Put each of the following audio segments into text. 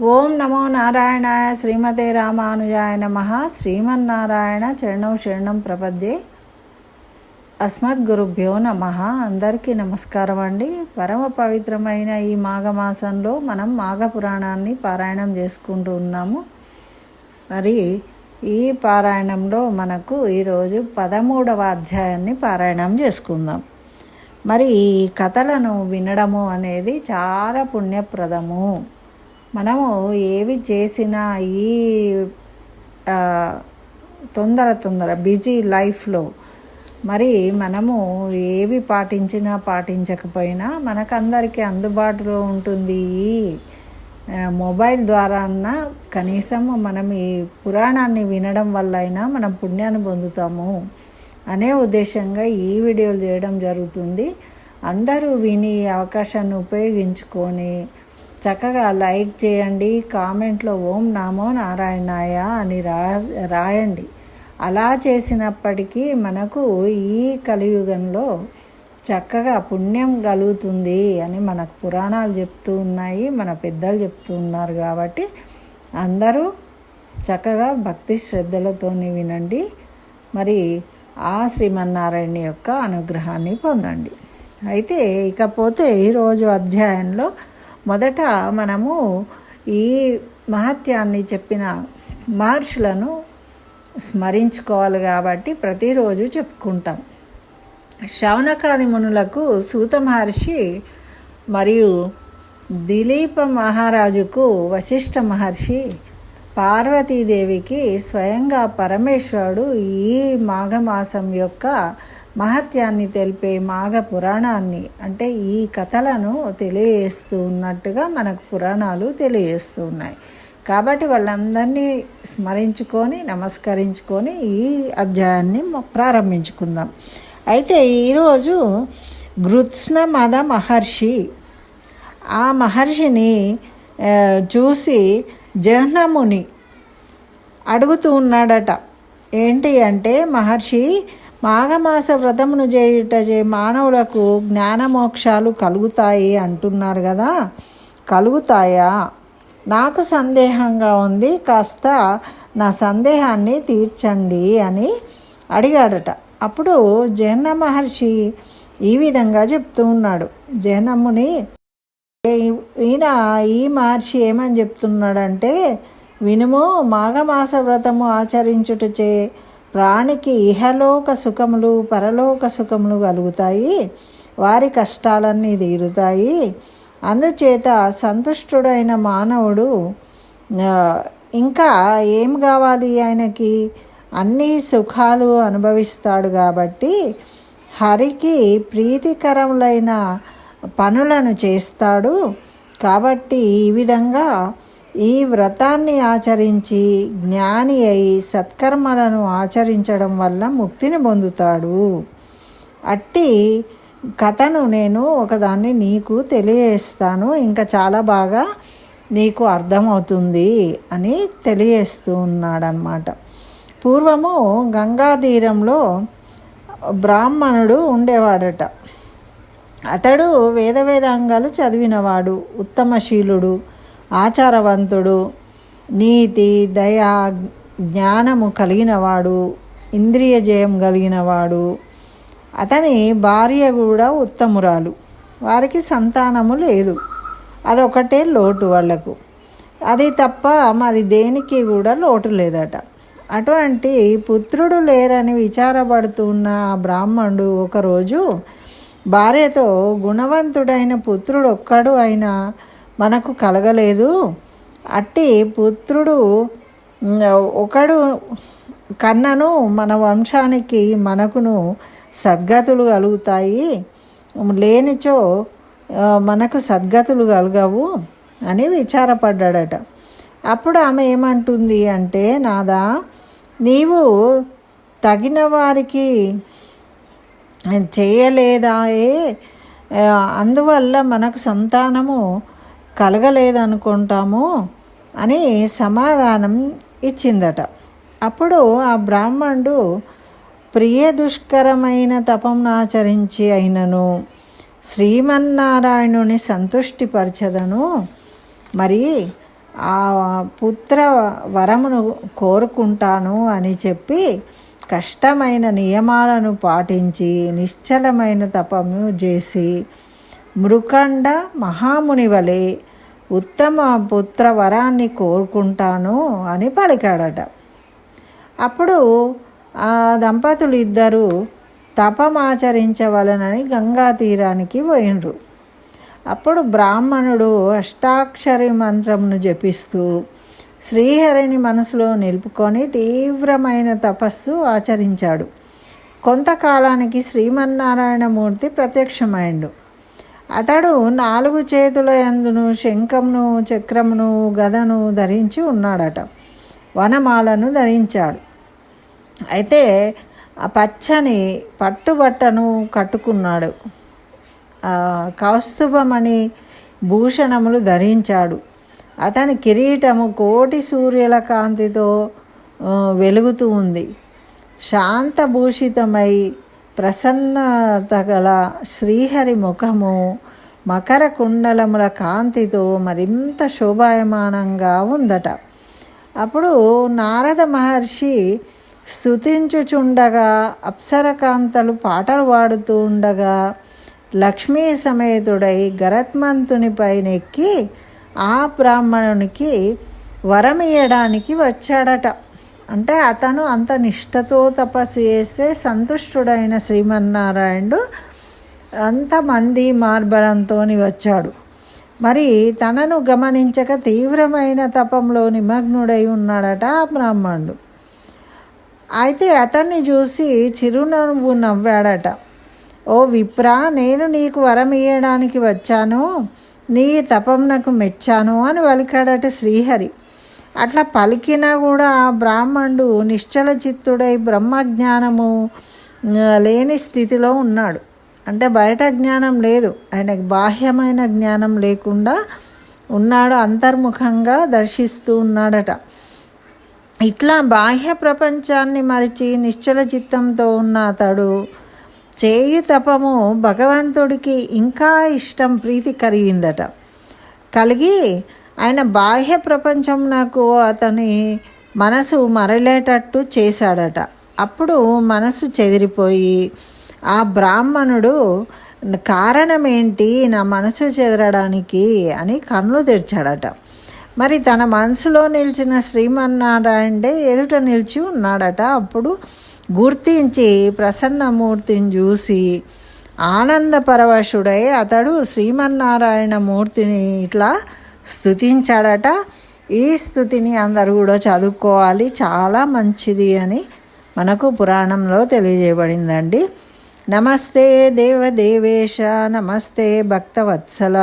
ఓం నమో నారాయణాయ శ్రీమతే రామానుజాయ నమ. శ్రీమన్నారాయణ చరణం శరణం ప్రపద్యే. అస్మద్గురుభ్యో నమ. అందరికీ నమస్కారం అండి. పరమ పవిత్రమైన ఈ మాఘమాసంలో మనం మాఘ పురాణాన్ని పారాయణం చేసుకుంటూ ఉన్నాము. మరి ఈ పారాయణంలో మనకు ఈరోజు పదమూడవ అధ్యాయాన్ని పారాయణం చేసుకుందాం. మరి ఈ కథలను వినడము అనేది చాలా పుణ్యప్రదము. మనము ఏవి చేసినా ఈ తొందర తొందర బిజీ లైఫ్లో మరి మనము ఏవి పాటించినా పాటించకపోయినా మనకందరికీ అందుబాటులో ఉంటుంది ఈ మొబైల్ ద్వారా అన్నా కనీసం మనం ఈ పురాణాన్ని వినడం వల్ల అయినా మనం పుణ్యాన్ని పొందుతాము అనే ఉద్దేశంగా ఈ వీడియోలు చేయడం జరుగుతుంది. అందరూ విని అవకాశాన్ని ఉపయోగించుకొని చక్కగా లైక్ చేయండి కామెంట్లో ఓం నామో నారాయణాయ అని రా రాయండి. అలా చేసినప్పటికీ మనకు ఈ కలియుగంలో చక్కగా పుణ్యం కలుగుతుంది అని మనకు పురాణాలు చెప్తూ ఉన్నాయి మన పెద్దలు చెప్తూ ఉన్నారు కాబట్టి అందరూ చక్కగా భక్తి శ్రద్ధలతోని వినండి. మరి ఆ శ్రీమన్నారాయణ యొక్క అనుగ్రహాన్ని పొందండి. అయితే ఇకపోతే ఈరోజు అధ్యాయంలో మొదట మనము ఈ మహత్యాన్ని చెప్పిన మహర్షులను స్మరించుకోవాలి కాబట్టి ప్రతిరోజు చెప్పుకుంటాం. శ్రవణకాది మునులకు సూత మహర్షి మరియు దిలీప మహారాజుకు వశిష్ఠ మహర్షి పార్వతీదేవికి స్వయంగా పరమేశ్వరుడు ఈ మాఘమాసం యొక్క మహత్యాన్ని తెలిపే మాఘ పురాణాన్ని అంటే ఈ కథలను తెలియజేస్తూ ఉన్నట్టుగా మనకు పురాణాలు తెలియజేస్తూ ఉన్నాయి. కాబట్టి వాళ్ళందరినీ స్మరించుకొని నమస్కరించుకొని ఈ అధ్యాయాన్ని ప్రారంభించుకుందాం. అయితే ఈరోజు గృత్స్న మద మహర్షి ఆ మహర్షిని చూసి జహ్నముని అడుగుతూ ఉన్నాడట. ఏంటి అంటే మహర్షి మాఘమాస వ్రతమును చేయుట చే మానవులకు జ్ఞానమోక్షాలు కలుగుతాయి అంటున్నారు కదా. కలుగుతాయా? నాకు సందేహంగా ఉంది కాస్త నా సందేహాన్ని తీర్చండి అని అడిగాడట. అప్పుడు జహన్న మహర్షి ఈ విధంగా చెప్తూ ఉన్నాడు. జహ్నముని ఈయన ఈ మహర్షి ఏమని చెప్తున్నాడంటే వినుము మాఘమాస వ్రతము ఆచరించుటచే ప్రాణికి ఇహలోక సుఖములు పరలోక సుఖములు కలుగుతాయి. వారి కష్టాలన్నీ తీరుతాయి. అందుచేత సంతుష్టుడైన మానవుడు ఇంకా ఏం కావాలి ఆయనకి? అన్ని సుఖాలు అనుభవిస్తాడు కాబట్టి హరికి ప్రీతికరములైన పనులను చేస్తాడు. కాబట్టి ఈ విధంగా ఈ వ్రతాన్ని ఆచరించి జ్ఞాని అయి సత్కర్మలను ఆచరించడం వల్ల ముక్తిని పొందుతాడు. అట్టి కథను నేను ఒకదాన్ని నీకు తెలియజేస్తాను. ఇంకా చాలా బాగా నీకు అర్థమవుతుంది అని తెలియజేస్తూ ఉన్నాడనమాట పూర్వము గంగాధీరంలో బ్రాహ్మణుడు ఉండేవాడట. అతడు వేద వేదాంగాలు చదివినవాడు ఉత్తమశీలుడు. ఆచారవంతుడు నీతి దయ జ్ఞానము కలిగినవాడు ఇంద్రియ జయం కలిగినవాడు. అతని భార్య కూడా ఉత్తమురాలు. వారికి సంతానము లేదు. అదొకటే లోటు వాళ్ళకు అది తప్ప మరి దేనికి కూడా లోటు లేదట. అటువంటి పుత్రుడు లేరని విచారపడుతున్న ఆ బ్రాహ్మణుడు ఒకరోజు భార్యతో గుణవంతుడైన పుత్రుడు ఒక్కడు అయినా మనకు కలగలేదు. అట్టి పుత్రుడు ఒకడు కన్నను మన వంశానికి మనకును సద్గతులు కలుగుతాయి. లేనిచో మనకు సద్గతులు కలగవు అని విచారపడ్డాడట. అప్పుడు ఆమె ఏమంటుంది అంటే నాదా నీవు తగిన వారికి చేయలేదాయే అందువల్ల మనకు సంతానము కలగలేదనుకుంటాము అని సమాధానం ఇచ్చిందట. అప్పుడు ఆ బ్రాహ్మణుడు ప్రియ దుష్కరమైన తపంను ఆచరించి అయినను శ్రీమన్నారాయణుని సంతుష్టిపరచదను. మరి ఆ పుత్ర వరమును కోరుకుంటాను అని చెప్పి కష్టమైన నియమాలను పాటించి నిశ్చలమైన తపము చేసి మృకండ మహాముని వలె ఉత్తమ పుత్ర వరాన్ని కోరుకుంటాను అని పలికాడట. అప్పుడు ఆ దంపతులు ఇద్దరు తపమాచరించవలనని గంగా తీరానికి పోయినరు. అప్పుడు బ్రాహ్మణుడు అష్టాక్షరి మంత్రమును జపిస్తూ శ్రీహరిని మనసులో నిలుపుకొని తీవ్రమైన తపస్సు ఆచరించాడు. కొంతకాలానికి శ్రీమన్నారాయణమూర్తి ప్రత్యక్షమైండు. అతడు నాలుగు చేతుల ఎందును శంఖమును చక్రమును గదను ధరించి ఉన్నాడట. వనమాలను ధరించాడు. అయితే ఆ పచ్చని పట్టుబట్టను కట్టుకున్నాడు. కౌస్తుభమణి భూషణములు ధరించాడు. అతని కిరీటము కోటి సూర్యుల కాంతితో వెలుగుతూ ఉంది. శాంతభూషితమై ప్రసన్నత గల శ్రీహరి ముఖము మకర కుండలముల కాంతితో మరింత శోభాయమానంగా ఉందట. అప్పుడు నారద మహర్షి స్థుతించుచుండగా అప్సరకాంతలు పాటలు పాడుతూ ఉండగా లక్ష్మీ సమేతుడై గరత్మంతునిపై నెక్కి ఆ బ్రాహ్మణునికి వరమియడానికి వచ్చాడట. అంటే అతను అంత నిష్ఠతో తపస్సు చేస్తే సంతుష్టుడైన శ్రీమన్నారాయణుడు అంతమంది మార్బలంతో వచ్చాడు. మరి తనను గమనించక తీవ్రమైన తపంలో నిమగ్నుడై ఉన్నాడట ఆ బ్రాహ్మణుడు. అయితే అతన్ని చూసి చిరునవ్వు నవ్వాడట. ఓ విప్రా నేను నీకు వరం ఇయ్యడానికి వచ్చాను. నీ తపం నాకు మెచ్చాను అని వలికాడట శ్రీహరి. అట్లా పలికినా కూడా బ్రాహ్మణుడు నిశ్చల చిత్తుడై బ్రహ్మజ్ఞానము లేని స్థితిలో ఉన్నాడు. అంటే బయట జ్ఞానం లేదు. ఆయనకు బాహ్యమైన జ్ఞానం లేకుండా ఉన్నాడు అంతర్ముఖంగా దర్శిస్తూ ఉన్నాడట. ఇట్లా బాహ్య ప్రపంచాన్ని మరిచి నిశ్చల చిత్తంతో ఉన్న అతడు చేయు తపము భగవంతుడికి ఇంకా ఇష్టం ప్రీతి కలిగిందట. కలిగి ఆయన బాహ్య ప్రపంచం నాకు అతని మనసు మరలేటట్టు చేశాడట. అప్పుడు మనసు చెదిరిపోయి ఆ బ్రాహ్మణుడు కారణం ఏంటి నా మనసు చెదరడానికి అని కన్నులు తెరిచాడట. మరి తన మనసులో నిలిచిన శ్రీమన్నారాయణే ఎదుట నిలిచి ఉన్నాడట. అప్పుడు గుర్తించి ప్రసన్నమూర్తిని చూసి ఆనందపరవశుడై అతడు శ్రీమన్నారాయణ మూర్తిని ఇట్లా స్థుతించాడట ఈ స్థుతిని అందరూ కూడా చదువుకోవాలి. చాలా మంచిది అని మనకు పురాణంలో తెలియజేయబడిందండి. నమస్తే దేవదేవేశ నమస్తే భక్తవత్సల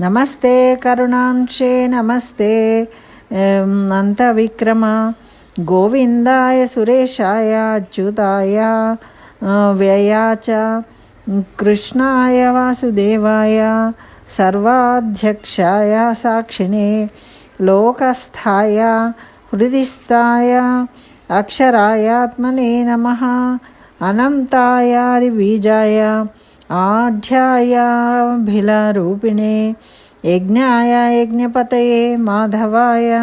నమస్తే కరుణాంశే నమస్తే అంత విక్రమ గోవిందాయ సురేషాయ అచ్యుతాయ వ్యయాచ కృష్ణాయ వాసుదేవాయ सर्वाध्यक्षाय साक्षिणे, लोकस्थाय, हृदिस्थाय अक्षरायात्मने नमः, अनन्तायादिबीजाय, आढ्यायाभिलारूपिणे, यज्ञाय यज्ञपतये, माधवाय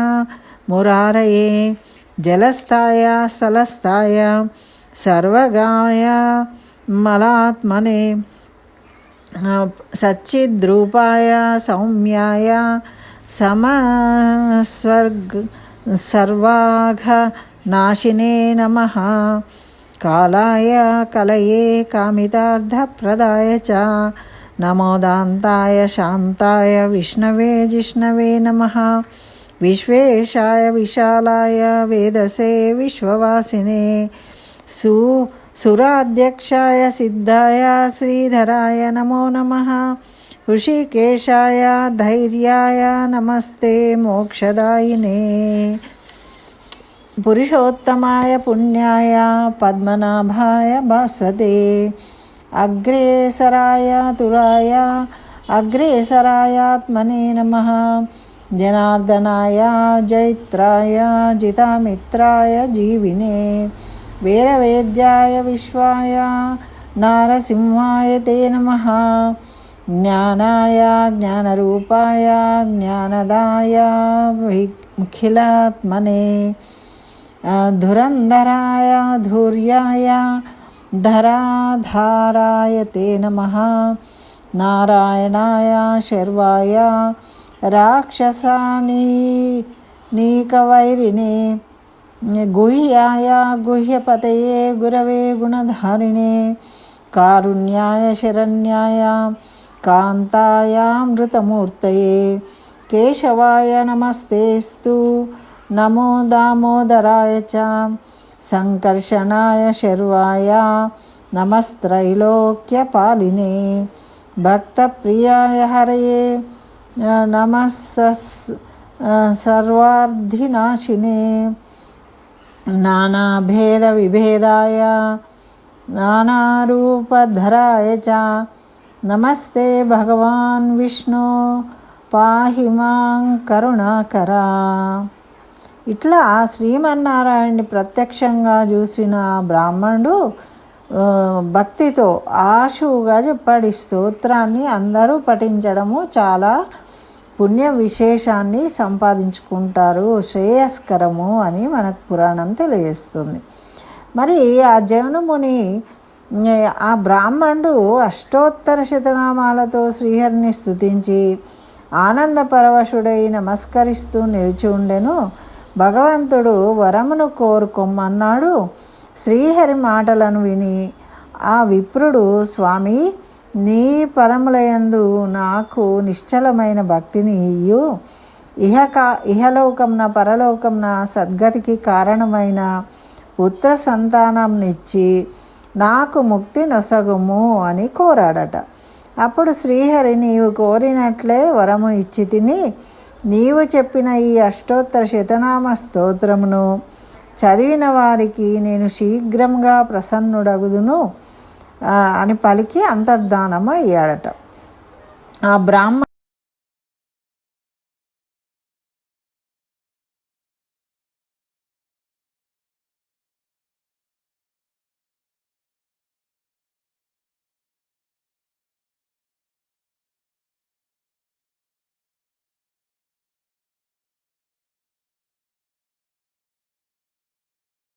मुरारये, जलस्थाय स्थलस्थाय सर्वगाय मलात्मने। सच्चिद्रूपाय, सौम्याय, समस्वर्ग, सर्वाघनाशिने नमः। कालाय, कलये, कामितार्थप्रदाय च। नमोदान्ताय शान्ताय, विष्णवे, जिष्णवे नमः। विश्वेशाय, विशालाय, वेदसे, विश्ववासिने। सु सुराध्यक्षाय सिद्धाय श्रीधराय नमो नमः। ऋषिकेशाय धैर्याय नमस्ते मोक्षदायिने। पुरुषोत्तमाय पुण्याय पद्मनाभाय भास्वते अग्रेसराय तुराय अग्रेसरायात्मने नमः। जनार्दनाय, जैत्राय, जितामित्राय जीविने। वीरवेद्याय विश्वाय नारसिंहाय ते नमः। ज्ञानाय, ज्ञानरूपाय, ज्ञानदाय मुखिलात्मने धुरन्धराय, धुर्याय, धराधाराय ते नमः। नारायणाय, शर्वाय, राक्षसानी, नीकवैरिणी गुह्याय गुह्यपतये गुरवे गुणधारिणे, कारुण्याय, शरण्याय, कान्तायामृतमूर्तये, केशवाय नमस्तेस्तु नमो दामोदराय च सङ्कर्षणाय शर्वाय, नमस्त्रैलोक्यपालिने, भक्तप्रियाय हरये, नमः सर्वार्धिनाशिने। నమస్ విభేదాయ నానాభేదవిభేదాయ నానారూపధరాయ చ నమస్తే భగవాన్ విష్ణు పాహి మాం కరుణాకరా ఇట్లా శ్రీమన్నారాయణ్ణి ప్రత్యక్షంగా చూసిన బ్రాహ్మణుడు భక్తితో ఆశువుగా చెప్పాడు. ఈ స్తోత్రాన్ని అందరూ పఠించడము చాలా పుణ్య విశేషాన్ని సంపాదించుకుంటారు. శ్రేయస్కరము అని మనకు పురాణం తెలియజేస్తుంది. మరి ఆ జవనముని ఆ బ్రాహ్మణుడు అష్టోత్తర శతనామాలతో శ్రీహరిని స్దుతించి ఆనంద పరవశుడై నమస్కరిస్తూ నిలిచి ఉండెను. భగవంతుడు వరమును కోరుకోమన్నాడు శ్రీహరి మాటలను విని ఆ విప్రుడు స్వామి నీ పదములయందు నాకు నిశ్చలమైన భక్తిని ఇయ్యు. ఇహక ఇహలోకంన పరలోకంన సద్గతికి కారణమైన పుత్ర సంతానంనిచ్చి నాకు ముక్తి నొసగుము అని కోరాడట. అప్పుడు శ్రీహరి నీవు కోరినట్లే వరము ఇచ్చి తిని నీవు చెప్పిన ఈ అష్టోత్తర శతనామ స్తోత్రమును చదివిన వారికి నేను శీఘ్రంగా ప్రసన్నుడగుదును. అని పలికి అంతర్ధానము అయ్యాడట ఆ బ్రాహ్మణ